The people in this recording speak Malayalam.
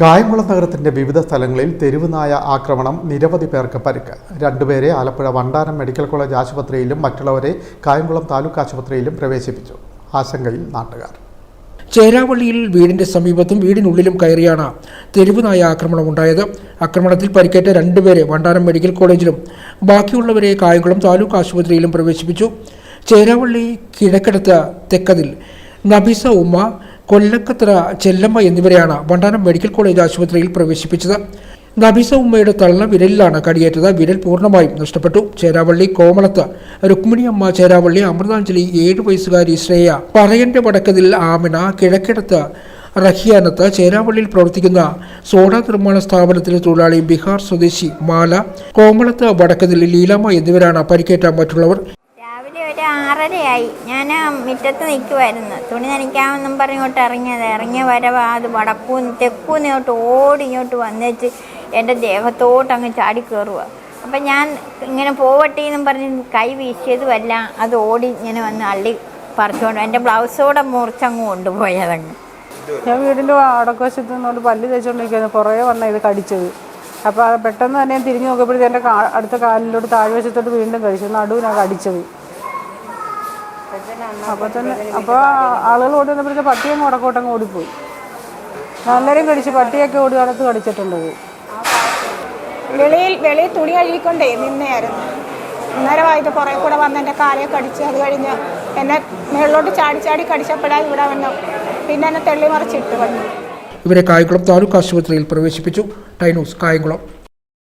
കായംകുളം നഗരത്തിന്റെ വിവിധ സ്ഥലങ്ങളിൽ തെരുവുനായ ആക്രമണം നിരവധി പേർക്ക് പരിക്ക്. രണ്ടുപേരെ ആലപ്പുഴ വണ്ടാനം മെഡിക്കൽ കോളേജ് ആശുപത്രിയിലും മറ്റുള്ളവരെ കായംകുളം താലൂക്ക് ആശുപത്രിയിലും പ്രവേശിപ്പിച്ചു. ആശങ്കയിൽ നാട്ടുകാർ. ചേരാവള്ളിയിൽ വീടിന്റെ സമീപത്തും വീടിനുള്ളിലും കയറിയാണ് തെരുവുനായ ആക്രമണമുണ്ടായത് ആക്രമണത്തിൽ പരിക്കേറ്റ രണ്ടുപേരെ വണ്ടാനം മെഡിക്കൽ കോളേജിലും ബാക്കിയുള്ളവരെ കായംകുളം താലൂക്ക് ആശുപത്രിയിലും പ്രവേശിപ്പിച്ചു. ചേരാവള്ളി കിഴക്കടുത്ത തെക്കതിൽ നബീസ ഉമ്മ കൊല്ലക്കത്ര ചെല്ലമ്മ എന്നിവരെയാണ് വണ്ടാനം മെഡിക്കൽ കോളേജ് ആശുപത്രിയിൽ പ്രവേശിപ്പിച്ചത്. നബീസ ഉമ്മയുടെ തള്ള വിരലിലാണ് കടിയേറ്റത്. വിരൽ പൂർണമായും നഷ്ടപ്പെട്ടു. ചേരാവള്ളി കോമളത്ത് രുക്മിണി അമ്മ ചേരാവള്ളി അമൃതാഞ്ജലി ഏഴു വയസ്സുകാരി ശ്രേയ പറയന്റെ വടക്കതിൽ ആമിന കിഴക്കിടത്ത് റഹിയാനത്ത് ചേരാവള്ളിയിൽ പ്രവർത്തിക്കുന്ന സോഡ നിർമ്മാണ സ്ഥാപനത്തിലെ തൊഴിലാളി ബീഹാർ സ്വദേശി മാല കോമളത്ത് വടക്കതിൽ ലീലാമ്മ എന്നിവരാണ് പരിക്കേറ്റ മറ്റുള്ളവർ. ആറരയായി ഞാൻ മുറ്റത്ത് നിൽക്കുമായിരുന്നു തുണി നനയ്ക്കാമെന്നും പറഞ്ഞോട്ട് ഇറങ്ങിയത്. ഇറങ്ങിയ വരവ് അത് വടക്കൂന്ന് തെക്കൂന്ന് ഇങ്ങോട്ട് ഓടി ഇങ്ങോട്ട് വന്നേച്ച് എന്റെ ദേഹത്തോട്ട് അങ്ങ് ചാടി കയറുക അപ്പം ഞാൻ ഇങ്ങനെ പോവട്ടെ എന്നും പറഞ്ഞ് കൈ വീശിയതുമല്ല അത് ഓടി ഇങ്ങനെ വന്ന് അള്ളി പറിച്ചുകൊണ്ട് എന്റെ ബ്ലൗസോടെ മുറിച്ചങ്ങ് കൊണ്ടുപോയതങ്ങ് ഞാൻ വീടിന്റെ അടക്കവശത്ത് നിന്നുകൊണ്ട് പല്ല് തേച്ചുകൊണ്ടിരിക്കുന്നത് കുറേ വന്ന ഇത് കടിച്ചത്. അപ്പോൾ പെട്ടെന്ന് തന്നെ തിരിഞ്ഞു നോക്കിയപ്പോഴത്തേക്ക് എന്റെ അടുത്ത കാലിലോട്ട് താഴ്വശത്തോട്ട് വീണ്ടും കഴിച്ചു. നടുവിനാണ് കടിച്ചത്. അപ്പോൾ തന്നെ അപ്പോൾ ആളുകൾ ഓടി വന്നപ്പോഴത്തെ പട്ടിയും മുടക്കോട്ടങ്ങ് ഓടിപ്പോയി. നല്ലരും കടിച്ച് പട്ടിയൊക്കെ ഓടി അടുത്ത് കടിച്ചിട്ടുണ്ട്. വെളിയിൽ വെളിയിൽ തുണി കഴുകിക്കൊണ്ടേ നിന്നെയായിരുന്നു. അന്നേരമായിട്ട് കുറേ കൂടെ വന്ന് എന്റെ കാലയെ കടിച്ച് അത് കഴിഞ്ഞ് എന്നെ മുകളിലോട്ട് ചാടി ചാടി കടിച്ചപ്പോഴാണ് ഇവിടെ വന്നു. പിന്നെ എന്നെ തെള്ളി മറിച്ചിട്ട് വന്നു. ഇവരെ കായംകുളം താലൂക്ക് ആശുപത്രിയിൽ പ്രവേശിപ്പിച്ചു. ടൈനൂസ് കായംകുളം.